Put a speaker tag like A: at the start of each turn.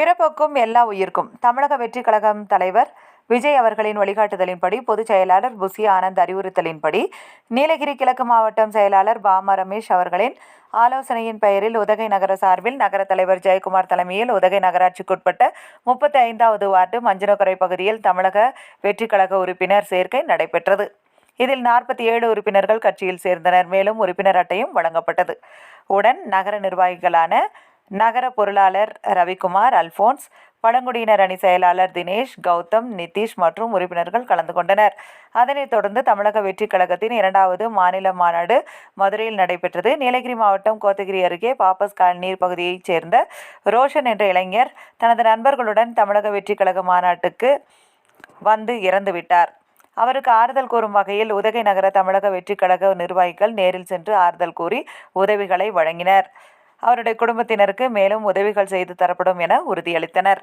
A: பிறப்புக்கும் எல்லா உயிர்க்கும். தமிழக வெற்றி கழகம் தலைவர் விஜய் அவர்களின் வழிகாட்டுதலின்படி பொதுச் செயலாளர் புசி ஆனந்த் அறிவுறுத்தலின்படி நீலகிரி கிழக்கு மாவட்டம் செயலாளர் பாமா ரமேஷ் அவர்களின் ஆலோசனையின் பெயரில் உதகை நகர சார்பில் நகர தலைவர் ஜெயக்குமார் தலைமையில் உதகை நகராட்சிக்குட்பட்ட முப்பத்தி ஐந்தாவது வார்டு மஞ்சனக்கரை பகுதியில் தமிழக வெற்றி கழக உறுப்பினர் சேர்க்கை நடைபெற்றது. இதில் நாற்பத்தி ஏழு உறுப்பினர்கள் கட்சியில் சேர்ந்தனர். மேலும் உறுப்பினர் அட்டையும் வழங்கப்பட்டது. உடன் நகர நிர்வாகிகளான நகர பொருளாளர் ரவிக்குமார் அல்போன்ஸ் பழங்குடியினர் அணி செயலாளர் தினேஷ் கௌதம் நிதிஷ் மற்றும் உறுப்பினர்கள் கலந்து கொண்டனர். அதனைத் தொடர்ந்து தமிழக வெற்றிக் கழகத்தின் இரண்டாவது மாநில மாநாடு மதுரையில் நடைபெற்றது. நீலகிரி மாவட்டம் கோத்தகிரி அருகே பாப்பஸ் கால்நீர் பகுதியைச் சேர்ந்த ரோஷன் என்ற இளைஞர் தனது நண்பர்களுடன் தமிழக வெற்றிக் கழக மாநாட்டுக்கு வந்து இறந்துவிட்டார் அவருக்கு ஆறுதல் கூறும் வகையில் உதகை நகர தமிழக வெற்றிக் கழக நிர்வாகிகள் நேரில் சென்று ஆறுதல் கூறி உதவிகளை வழங்கினர். அவருடைய குடும்பத்தினருக்கு மேலும் உதவிகள் செய்து தரப்படும் என உறுதியளித்தனர்.